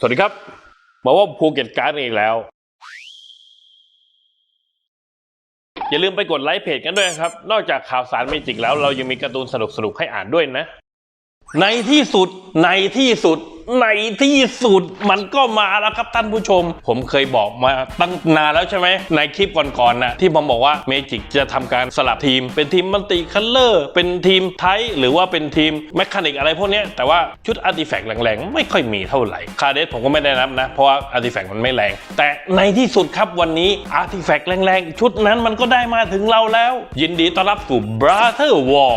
สวัสดีครับ มาว่าภูเก็ตการ์ดอีกแล้ว อย่าลืมไปกดไลค์เพจกันด้วยนะครับ นอกจากข่าวสารเมจิกแล้วเรายังมีการ์ตูนสนุกๆให้อ่านด้วยนะ ในที่สุดในที่สุดในที่สุดมันก็มาแล้วครับท่านผู้ชม ผมเคยบอกมาตั้งนานแล้วใช่ไหมในคลิปก่อนๆนะที่ผมบอกว่าเมจิกจะทำการสลับทีม เป็นทีมมัลติคัลเลอร์ เป็นทีมไทยหรือว่าเป็นทีมแมคานิกอะไรพวกนี้แต่ว่าชุดอาร์ติแฟกต์แรงๆ ไม่ค่อยมีเท่าไหร่ คาเดสผมก็ไม่ได้นับนะ เพราะว่าอาร์ติแฟกต์มันไม่แรง แต่ในที่สุดครับวันนี้อาร์ติแฟกต์แรงๆ ชุดนั้นมันก็ได้มาถึงเราแล้ว ยินดีต้อนรับสู่ Brother War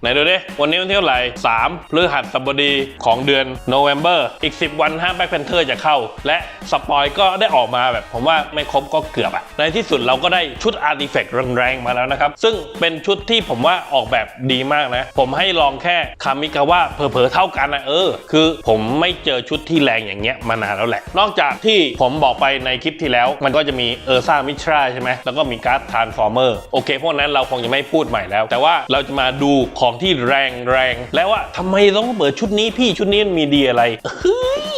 ไหนดูดิ วันนี้วันที่เท่าไหร่3พฤหัสบดีของเดือน November อีก 10 วันฮะแบ็คแพนเทอร์จะเข้า และสปอยก็ได้ออกมาแบบ ผมว่าไม่ครบก็เกือบอะในที่สุดเราก็ได้ชุดอาร์ติแฟกต์แรงๆ มาแล้วนะครับ ซึ่งเป็นชุดที่ผมว่าออกแบบดีมากนะ ผมให้ลองแค่คามิกาวะเผลอๆ เท่ากันนะเออ คือผมไม่เจอชุดที่แรงอย่างเงี้ยมานานแล้วแหละ นอกจากที่ผมบอกไปในคลิปที่แล้ว มันก็จะมีเออร์ซ่ามิทราใช่ไหมแล้วก็มีการ์ดทานฟอร์เมอร์โอเคพวกนั้นเราคงจะไม่พูดใหม่แล้ว แต่ว่าเราจะมาดูของที่แรงแรงแล้วว่าทำไมต้องเปิดชุดนี้พี่ชุดนี้มันมีดีอะไรเฮ้ย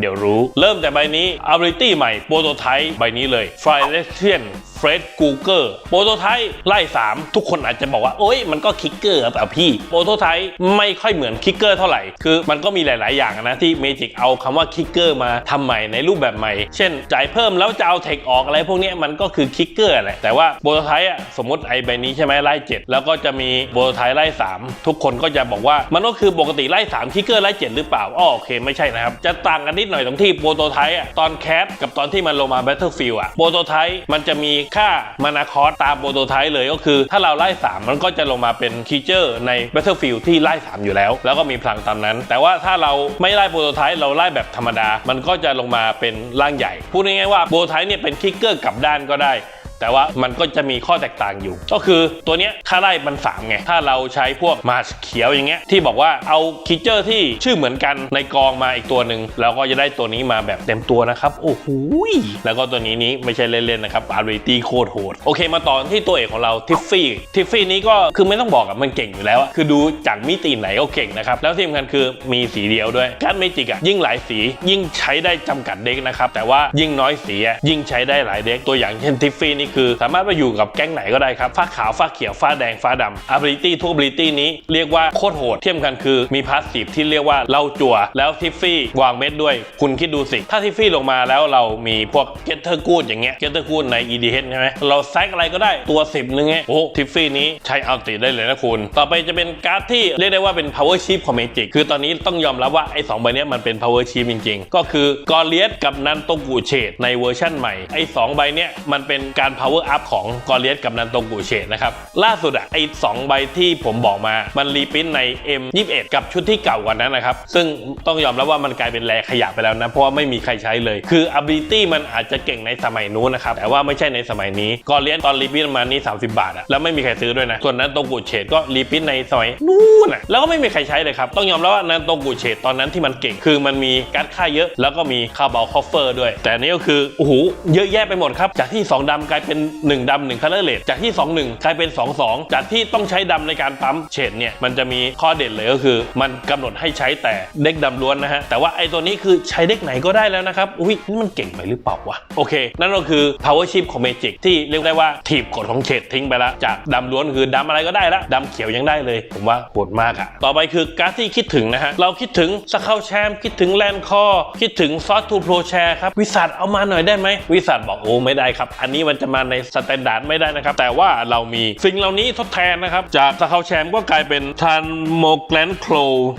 เดี๋ยวรู้ เริ่มแต่ใบนี้ ability ใหม่โปรโตไทป์ใบนี้เลย f r e s t i a n เฟรดกูเกอร์โปรโตไทป์ไล่ 3 ทุกคนอาจจะบอกว่า โอ๊ยมันก็คิกเกอร์แบบพี่โปรโตไทป์ไม่ค่อยเหมือนคิกเกอร์เท่าไหร่ คือมันก็มีหลาย ๆ อย่างนะ ที่เมจิกเอาคำว่าคิกเกอร์มาทำใหม่ในรูปแบบใหม่ เช่น จ่ายเพิ่มแล้วจะเอาเทคออกอะไรพวกนี้มันก็คือคิกเกอร์แหละแต่ว่าโปรโตไทป์อะสมมติไอใบนี้ใช่ไหมไล่ 7 แล้วก็จะมีโปรโตไทป์ไล่3 ทุกคนก็จะบอกว่ามันก็คือปกติไล่3คิกเกอร์ไล่7หรือเปล่าอ้อโอเคไม่ใช่นะครับ จะต่างกันนิดหน่อยตรงที่โปรโตไทป์อะตอนแคสกับตอนที่มันลงมา Battlefield อะโปรโตไทป์มันจะมีค่ามานาคอสตามโปรโตไทป์เลยก็คือ ถ้าเราไล่ 3 มันก็จะลงมาเป็นคีเจอร์ใน Battlefield ที่ไล่ 3 อยู่แล้ว แล้วก็มีพลังตามนั้น แต่ว่าถ้าเราไม่ไล่โปรโตไทป์เราไล่แบบธรรมดา มันก็จะลงมาเป็นร่างใหญ่ พูดง่ายๆว่าโปรโตไทป์เนี่ยเป็นคิกเกอร์กลับด้านก็ได้ แต่ว่ามันก็จะมีข้อแตกต่างอยู่ ก็คือตัวเนี้ยถ้าไล่มันสามไง ถ้าเราใช้พวกมาสเขียวอย่างเงี้ยที่บอกว่าเอาคิเจอร์ที่ชื่อเหมือนกันในกองมาอีกตัวหนึ่งแล้วก็จะได้ตัวนี้มาแบบเต็มตัวนะครับโอ้โหแล้วก็ตัวนี้นี้ไม่ใช่เล่นๆนะครับอารีตี้โคตรโหดโอเคมาต่อที่ตัวเอกของเราทิฟฟี่ทิฟฟี่นี้ก็คือไม่ต้องบอกอะมันเก่งอยู่แล้วอะคือดูจากมิติไหนก็เก่งนะครับแล้วที่สำคัญคือมีสีเดียวด้วยการเมจิกอะยิ่งหลายสียิ่งใช้ได้จำกัดเด็กนะครับแต่ว่ายิ่งน้อยสียิ่งใช้ได้หลายเด็กตัวอย่างเช่นทิฟฟี่นี่คือ สามารถไปอยู่กับแก๊งไหนก็ได้ครับฟ้าขาวฟ้าเขียวฟ้าแดงฟ้าดำ ability ทุก ability นี้เรียกว่าโคตรโหดเทียมกันคือมีพาสซีฟที่เรียกว่าเล่าจั่วแล้วทิฟฟี่วางเม็ดด้วย คุณคิดดูสิ ถ้าทิฟฟี่ลงมาแล้วเรามีพวกเกตเตอร์กูดอย่างเงี้ยเกตเตอร์กูดใน EDH ใช่ไหมเราแซกอะไรก็ได้ตัว 10 นึงไงโอ้ทิฟฟี่นี้ใช้อัลติได้เลยนะคุณ ต่อไปจะเป็นการ์ดที่เรียกได้ว่าเป็น power chip ของเมจิกคือตอนนี้ต้องยอมรับว่าไอ้สองใบนี้มันเป็น power chip จริง ๆ ก็คือกอเลียสกับนันโตกุเชตในเวอร์ชั่นใหม่ไอ้สองใบเนี้ยมันเป็นการ power up ของกอเลียสกับนันโตกุเชนะครับล่าสุดอะไอ้สองใบที่ผมบอกมามันรีปรินใน M21 กับชุดที่เก่ากว่านั้นนะครับ ซึ่งต้องยอมรับว่ามันกลายเป็นแรขยะไปแล้วนะ เพราะว่าไม่มีใครใช้เลย คือ ability มันอาจจะเก่งในสมัยนู้นนะครับ แต่ว่าไม่ใช่ในสมัยนี้กอเลียนตอนรีปรินมานี่ 30 บาทอะแล้วไม่มีใครซื้อด้วยนะ ส่วนนั้นโตกุเชตก็รีปรินในสมัยนู้นอะแล้วก็ไม่มีใครใช้เลยครับ ต้องยอมรับว่านันโตกุเชตตอนนั้นที่มันเก่ง คือมันมีการ์ดค่าเยอะ แล้วก็มีคาร์บอลคอฟเฟอร์ด้วย แต่นี่ก็คือโอ้โหเยอะแยะไปหมดครับจากที่ 2ดำกลายเป็น 1ดำ1คัลเลอร์เลดจากที่ 2 1กลายเป็น 2 2 จากที่ต้องใช้ดำในการปั๊มเฉดเนี่ยมันจะมีข้อเด่นเลยก็คือ มันกำหนดให้ใช้แต่เด็กดำล้วนนะฮะแต่ว่าไอ้ตัวนี้คือใช้เด็กไหนก็ได้แล้วนะครับอุ้ยนี่มันเก่งไปหรือเปล่าวะโอเค นั่นก็คือ power chip ของ Magic ที่เรียกได้ว่าถีบกฎของเฉดทิ้งไปแล้วจากดำล้วนคือดำอะไรก็ได้ละดำเขียวยังได้เลย ผมว่าโหดมากอะต่อไปคือการ์ดที่คิดถึงนะฮะเราคิดถึงสเคาแชมคิดถึงแลนคอคิดถึงซอสทูโปรแชร์ครับวิสัทเอามาหน่อยได้ไหมวิสัทบอกโอ้ไม่ได้ครับ อันนี้มันจะมาในสแตนดาร์ดไม่ได้นะครับ แต่ว่าเรามีสิ่งเหล่านี้ทดแทนนะครับ จากสเคาแชมป์ก็กลายเป็นทันโมแกลนโคล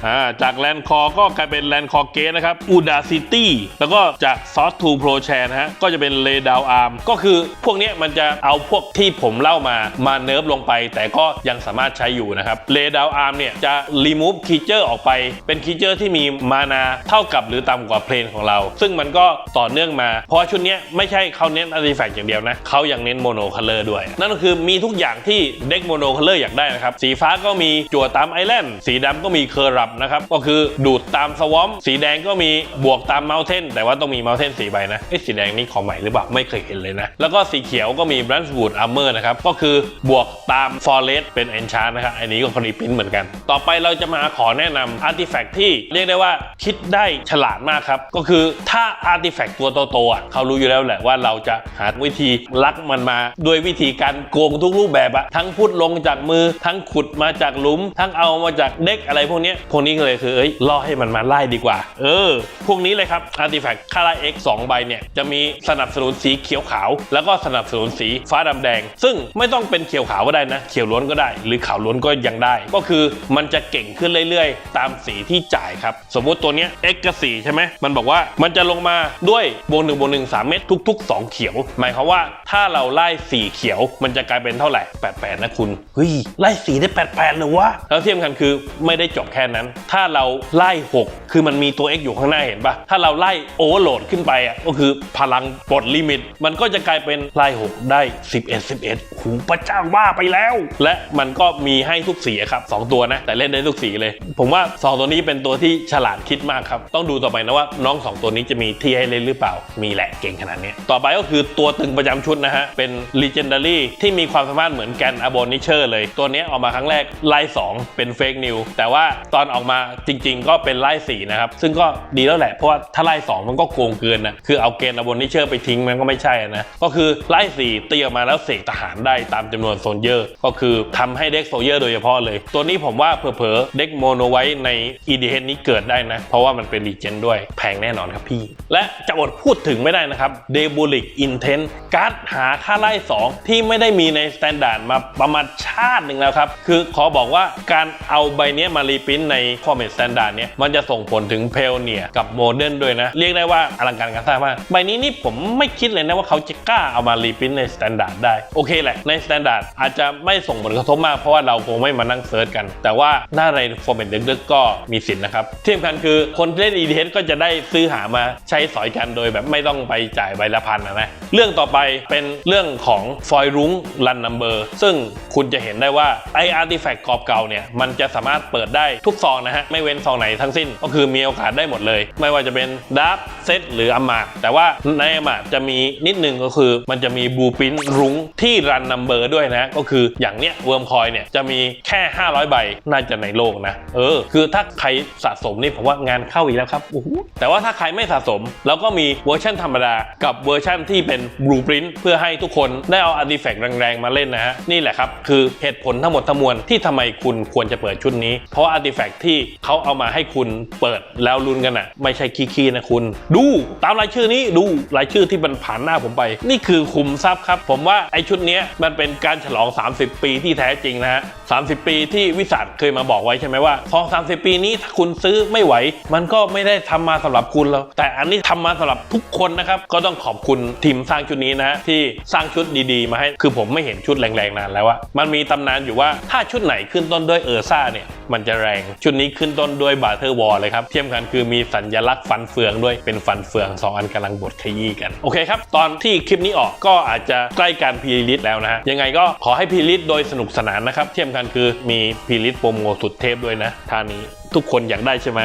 อ่าจากแลนคอก็กลายเป็นแลนคอเกสนะครับอูดาซิตี้แล้วก็จากซอสทูโปรแชนะฮะก็จะเป็นเลดาวอาร์มก็คือพวกนี้มันจะเอาพวกที่ผมเล่ามามาเนิร์ฟลงไป แต่ก็ยังสามารถใช้อยู่นะครับเลดาวอาร์มเนี่ยจะรีมูฟคีเจอร์ออกไป เป็นคีเจอร์ที่มีมานาเท่ากับหรือต่ำกว่าเพลนของเรา ซึ่งมันก็ต่อเนื่องมา เพราะชุดนี้ไม่ใช่เขาเน้นอาร์ติแฟกต์อย่างเดียวนะเขายังเน้นโมโนคัลเลอร์ด้วย นั่นก็คือมีทุกอย่างที่เด็กโมโนคัลเลอร์อยากได้นะครับ สีฟ้าก็มีจั่วตามไอแลนด์ สีดำก็มีเคอร์รับนะครับ ก็คือดูดตามสวอมสีแดงก็มีบวกตามเมลเทนแต่ว่าต้องมีเมลเทนสีใบนะเอ๊ะสีแดงนี่ของใหม่หรือเปล่าไม่เคยเห็นเลยนะ แล้วก็สีเขียวก็มี b r a n c h w o o d Armor นะครับ ก็คือบวกตาม Forest เป็น Enchant นะครับ อันนี้ก็ครีพินเหมือนกัน ต่อไปเราจะมาขอแนะนำ Artifact ที่เรียกได้ว่าคิดได้ฉลาดมากครับ ก็คือถ้า Artifact ตัวโตๆอะเขารู้อยู่แล้วแหละว่าเราจะหาวิธีลักมันมาด้วยวิธีการโกงทุกรูปแบบอะทั้งพุดลงจากมือ ทั้งขุดมาจากหลุม ทั้งเอามาจากเด็กอะไรพวกเนี้ยพวกนี้ก็เลยคือเอ้ยล่อให้มันมาไล่ดีกว่า เออ พวกนี้เลยครับ Artifact คารา X 2ใบเนี่ยจะมีสนับสนุนสีเขียวขาว แล้วก็สนับสนุนสีฟ้าดำแดง ซึ่งไม่ต้องเป็นเขียวขาวก็ได้นะ เขียวล้วนก็ได้ หรือขาวล้วนก็ยังได้ ก็คือมันจะเก่งขึ้นเรื่อยๆ ตามสีที่จ่ายครับ สมมุติตัวเนี้ย X กับสีใช่ไหมมันบอกว่ามันจะลงมาด้วยบวกหนึ่งบวกหนึ่งสามเม็ดทุก ๆ 2 เขียว หมายความว่าถ้าเราไล่สีเขียว มันจะกลายเป็นเท่าไหร่ 88 นะคุณ เฮ้ย ไล่สีได้ 88 เลยวะ แล้วที่สำคัญคือไม่ได้จบแค่นั้น ถ้าเราไล่ 6 คือมันมีตัว X อยู่ข้างหน้าเห็นปะถ้าเราไล่โอเวอร์โหลดขึ้นไปอะ ก็คือพลังปลดลิมิต มันก็จะกลายเป็นไล่ 6 ได้ 11 11หูพระเจ้าว่าไปแล้ว และมันก็มีให้ทุกสีอะครับสองตัวนะ แต่เล่นได้ทุกสีเลย ผมว่า 2 ตัวนี้เป็นตัวที่ฉลาดคิดมากครับ ต้องดูต่อไปนะว่าน้อง 2 ตัวนี้จะมีที่ให้เล่นหรือเปล่า มีแหละเก่งขนาดนี้ ต่อไปก็คือตัวตึงประจำชุดนะฮะ เป็น Legendary ที่มีความสามารถเหมือนแกน a b o n i s h e r เลย ตัวนี้ออกมาครั้งแรกไล่2เป็น Fake New แต่ว่าตอนออกมาจริง ๆ ก็เป็นไล่4นะครับ ซึ่งก็ดีแล้วแหละ เพราะว่าถ้าไล่2มันก็โกงเกินนะคือเอาเกณฑ์ a b o n i s h e r ไปทิ้งมันก็ไม่ใช่นะก็คือไล่4ตีออกมาแล้วเสกทหารได้ตามจำนวนโซลเยอร์ ก็คือทำให้เด็กโซลเยอร์โดยเฉพาะเลย ตัวนี้ผมว่าเผลอๆเด็กโมโนไว้ใน EDH นี้เกิดได้นะ เพราะว่ามันเป็นรีเจนด้วยแพงแน่นอนครับพี่ และจะอดพูดถึงไม่ได้นะครับ d e b u l i c Intent การ์ดหาาค่าไล่ 2 ที่ไม่ได้มีในสแตนดาร์ดมาประมาณชาติหนึ่งแล้วครับ คือขอบอกว่าการเอาใบนี้มารีพิมพ์ใน Format Standard เนี่ยมันจะส่งผลถึงเพลเนียกับโมเดิร์นด้วยนะ เรียกได้ว่าอลังการงานสร้างมากใบนี้นี่ผมไม่คิดเลยนะว่าเขาจะกล้าเอามารีพิมพ์ในสแตนดาร์ดได้โอเคแหละในสแตนดาร์ดอาจจะไม่ส่งผลกระทบมากเพราะว่าเราคงไม่มานั่งเซิร์ชกัน แต่ว่าหน้าใน Format ลึกๆก็มีสิทธิ์นะครับที่สำคัญคือคนที่เล่น EDH ก็จะได้ซื้อหามาใช้สอยกันโดยแบบไม่ต้องไปจ่ายใบละพันนะนะเรื่องต่อไปเป็นเรื่องของฟอยรุ้งรันนัมเบอร์ซึ่งคุณจะเห็นได้ว่าไออาร์ติแฟกต์กรอบเก่าเนี่ยมันจะสามารถเปิดได้ทุกซองนะฮะ ไม่เว้นซองไหนทั้งสิ้น ก็คือมีโอกาสได้หมดเลย ไม่ว่าจะเป็นดับเซตหรืออัมมาแต่ว่าในอัมมาจะมีนิดนึงก็คือมันจะมีบูปินรุ้งที่รันนัมเบอร์ด้วยนะ ก็คืออย่างเนี้ยเวิร์มคอยเนี่ยจะมีแค่ 500 ใบน่าจะในโลกนะ เออ คือถ้าใครสะสมนี่ผมว่างานเข้าอีกแล้วครับโอ้โหแต่ว่าถ้าใครไม่สะสมเราก็มีเวอร์ชันธรรมดากับเวอร์ชันที่เป็นบลูปรินเพื่อให้ทุกคนได้เอาอาร์ติแฟกต์แรงๆมาเล่นนะฮะนี่แหละครับคือเหตุผลทั้งหมดทั้งมวลที่ทำไมคุณควรจะเปิดชุดนี้ เพราะอาร์ติแฟกต์ที่เขาเอามาให้คุณเปิดแล้วลุ้นกันอะไม่ใช่ขี้ๆนะคุณ ดูตามรายชื่อนี้ดูรายชื่อที่มันผ่านหน้าผมไป นี่คือคุมทรัพย์ครับ ผมว่าไอชุดนี้มันเป็นการฉลอง 30 ปีที่แท้จริงนะฮะ30 ปีที่วิสัทเคยมาบอกไว้ใช่ไหมว่าพอ30 ปีนี้ถ้าคุณซื้อไม่ไหว มันก็ไม่ได้ทำมาสำหรับคุณแล้วแต่อันนี้ทำมาสำหรับทุกคนนะครับก็ต้องขอบคุณทีมสร้างชุดนี้นะฮะที่สร้างชุดดีๆ มาให้ คือผมไม่เห็นชุดแรงๆนานแล้วว่ามันมีตำนานอยู่ว่าถ้าชุดไหนขึ้นต้นด้วยเออร์ซ่าเนี่ยมันจะแรง ชุดนี้ขึ้นต้นด้วยบาเทอร์วอลเลยครับเทียมกันคือมีสัญลักษณ์ฟันเฟืองด้วยเป็นฟันเฟือง 2 อันกำลังบดขยี้กัน โอเคครับ ตอนที่คลิปนี้ออกก็อาจจะใกล้การพีริตแล้วนะฮะ ยังไงก็ขอให้พีริตโดยสนุกสนานนะครับ เทียมกันคือมีพีริตโปรโมสุดเทพด้วยนะท่านี้ ทุกคนอยากได้ใช่ไหม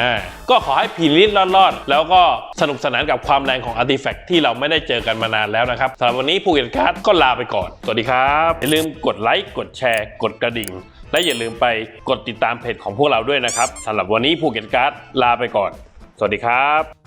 ก็ขอให้พีริตรอดๆ แล้วก็สนุกสนานกับความแรงของอาร์ติแฟกต์ที่เราไม่ได้เจอกันมานานแล้วนะครับสำหรับวันนี้ภูเก็ตการ์ดก็ลาไปก่อน สวัสดีครับ อย่าลืมกดไลค์กดแชร์ กดกระดิ่ง และอย่าลืมไปกดติดตามเพจของพวกเราด้วยนะครับสำหรับวันนี้ภูเก็ตการ์ดลาไปก่อน สวัสดีครับ